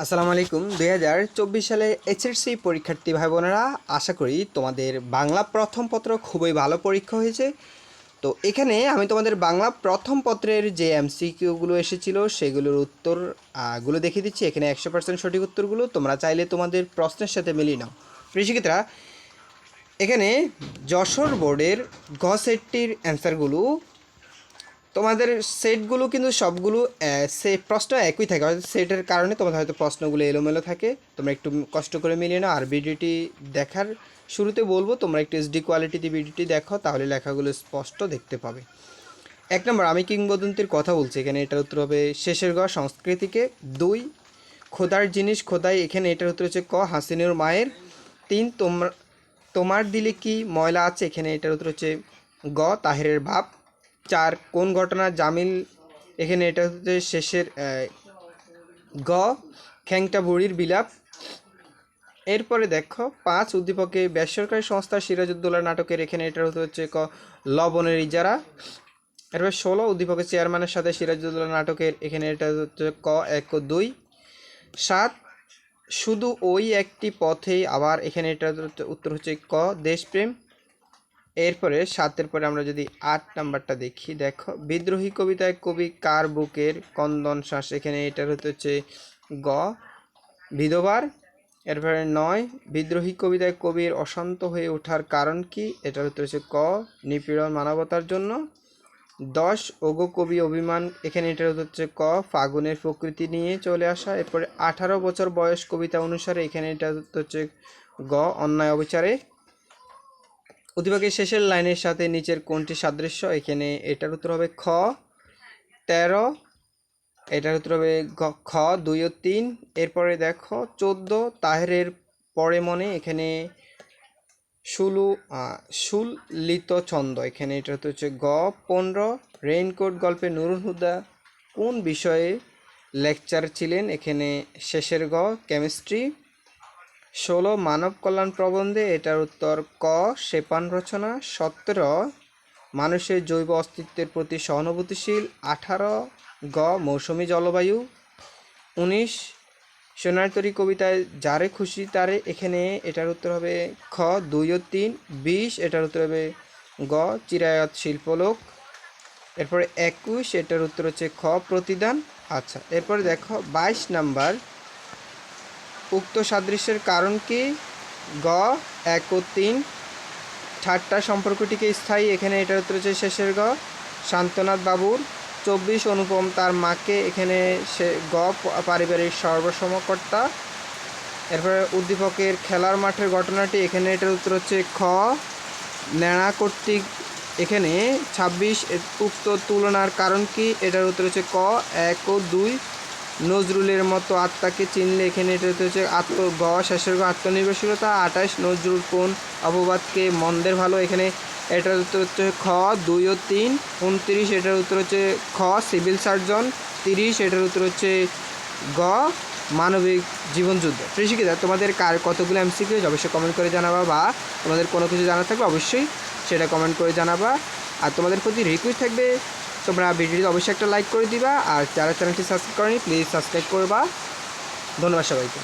আসসালামু আলাইকুম। দুই হাজার চব্বিশ সালে এইচএসসি পরীক্ষার্থী ভাই বোনেরা আশা করি তোমাদের বাংলা প্রথম পত্র খুবই ভালো পরীক্ষা হয়েছে। তো এখানে আমি তোমাদের বাংলা প্রথম পত্রের যে এমসিকিউগুলো এসেছিল, সেগুলোর উত্তরগুলো দেখিয়ে দিচ্ছি। এখানে একশো পার্সেন্ট সঠিক উত্তরগুলো, তোমরা চাইলে তোমাদের প্রশ্নের সাথে মিলিয়ে নাও। কৃষিক্ষেত্রা এখানে যশোর বোর্ডের ঘ সেটটির অ্যান্সারগুলো তোমাদের সেটগুলো কিন্তু সবগুলো সে প্রশ্ন একই থাকে। হয়তো সেটের কারণে তোমাদের হয়তো প্রশ্নগুলো এলোমেলো থাকে। তোমরা একটু কষ্ট করে মিলিয়ে নাও। আর ভিডিওটি দেখার শুরুতে বলব, তোমরা একটু এসডি কোয়ালিটিতে ভিডিওটি দেখো, তাহলে লেখাগুলো স্পষ্ট দেখতে পাবে। এক নম্বর, আমি কিংবদন্তির কথা বলছি। এখানে এটার উত্তর হবে শেষের গড় সংস্কৃতিকে। দুই, খোদার জিনিস খোদাই। এখানে এটার উত্তর হচ্ছে ক, হাসিনুর মায়ের। তিন, তোমার তোমার দিলে কি ময়লা আছে? এখানে এটার উত্তর হচ্ছে গ, তাহেরের ভাব চার, কোন ঘটনা জামিল? এখানে এটা হচ্ছে শেষের গ, খ্যাংটা বুড়ির বিলাপ। এরপরে দেখো, পাঁচ, উদ্দীপকে বেসরকারি সংস্থা সিরাজউদ্দৌলা নাটকের এখানে এটা হচ্ছে ক, লবণের ইজারা। এরপর ষোলো, উদ্দীপকের চেয়ারম্যানের সাথে সিরাজউদ্দৌলা নাটকের এখানে এটা হচ্ছে ক, এক দুই। সাত, শুধু ওই একটি পথেই আবার এখানে এটা উত্তর হচ্ছে ক, দেশপ্রেম। এরপরে সাতের পরে আমরা যদি আট নাম্বারটা দেখি, দেখো, বিদ্রোহী কবিতায় কবি কার বুকের কন্দন শ্বাস? এখানে এটার হতে হচ্ছে গ, বিধবার। এরপরে নয়, বিদ্রোহী কবিতায় কবির অশান্ত হয়ে ওঠার কারণ কি? এটার উত্তর হচ্ছে ক, নিপীড়ন মানবতার জন্য। দশ, ওগো কবি অভিমান। এখানে এটার উত্তর হচ্ছে ক, ফাগুনের প্রকৃতি নিয়ে চলে আসা। এরপরে আঠারো বছর বয়স কবিতা অনুসারে এখানে এটা হচ্ছে গ, অন্যায় অবিচারে। উদ্দীপকের শেষের লাইনের সাথে নিচের কোনটি সাদৃশ্য। এখানে এটার উত্তর হবে খ। তেরো, এটার উত্তর হবে খ, দুই ও তিন। এরপরে দেখো, চোদ্দ, তাহেরের পরে মনে এখানে সুলু সুলিত ছন্দ। এখানে এটা হচ্ছে হচ্ছে গ। পনেরো, রেইনকোট গল্পে নুরুল হুদা কোন বিষয়ে লেকচার ছিলেন? এখানে শেষের গ, কেমিস্ট্রি। ষোলো মানব কল্যাণ প্রবন্ধে এটার উত্তর ক, সেপান রচনা। সতেরো, মানুষের জৈব অস্তিত্বের প্রতি সহানুভূতিশীল। আঠারো, গ, মৌসুমী জলবায়ু। উনিশ সোনারতরী কবিতায় যারে খুশি তারে এখানে এটার উত্তর হবে খ, দুই ও তিন। বিশ, এটার উত্তর হবে গ, চিরায়ত শিল্পলোক। এরপরে একুশ, এটার উত্তর হচ্ছে খ, প্রতিদান। আচ্ছা এরপরে দেখো, বাইশ নাম্বার। উক্ত সাদৃশ্যের কারণ কি? গ, এক ও তিন। ঠাট্টা সম্পর্কটিকে স্থায়ী, এখানে এটার উত্তর হচ্ছে শেষের গ। শান্তনাথ বাবুর চব্বিশ অনুপম তার মাকে, এখানে সে গ পারিবারিক সর্বসমকর্তা। এরপরে উদ্দীপকের খেলার মাঠের ঘটনাটি, এখানে এটার উত্তর হচ্ছে খ। ন্যাড়া কর্তৃক, এখানে ছাব্বিশ উক্ত তুলনার কারণ কি? এটার উত্তর হচ্ছে ক, এক ও দুই। নজরুলের মতো আত্মাকে চিনলে এখানে এটা হচ্ছে আত্ম গ শেষের আত্মনির্ভরশীলতা। আঠাশ, নজরুল কোন অপবাদকে মন্দের ভালো? এখানে এটার উত্তর হচ্ছে খ, দুই ও তিন। উনত্রিশ, এটার উত্তর হচ্ছে খ, সিভিল সার্জন। তিরিশ, এটার উত্তর হচ্ছে গ, মানবিক জীবনযুদ্ধ। কৃষিকিদা তোমাদের কার কতগুলো এমসিকিউ অবশ্যই কমেন্ট করে জানাবা বা তোমাদের কোনো কিছু জানা থাকলে অবশ্যই সেটা কমেন্ট করে জানাবা। আর তোমাদের প্রতি রিকোয়েস্ট থাকবে তোমরা ভিডিওটি অবশ্যই একটা লাইক করে দিবা, আর যারা চ্যানেলটি সাবস্ক্রাইব করেনি প্লিজ সাবস্ক্রাইব করবা। ধন্যবাদ সবাইকে।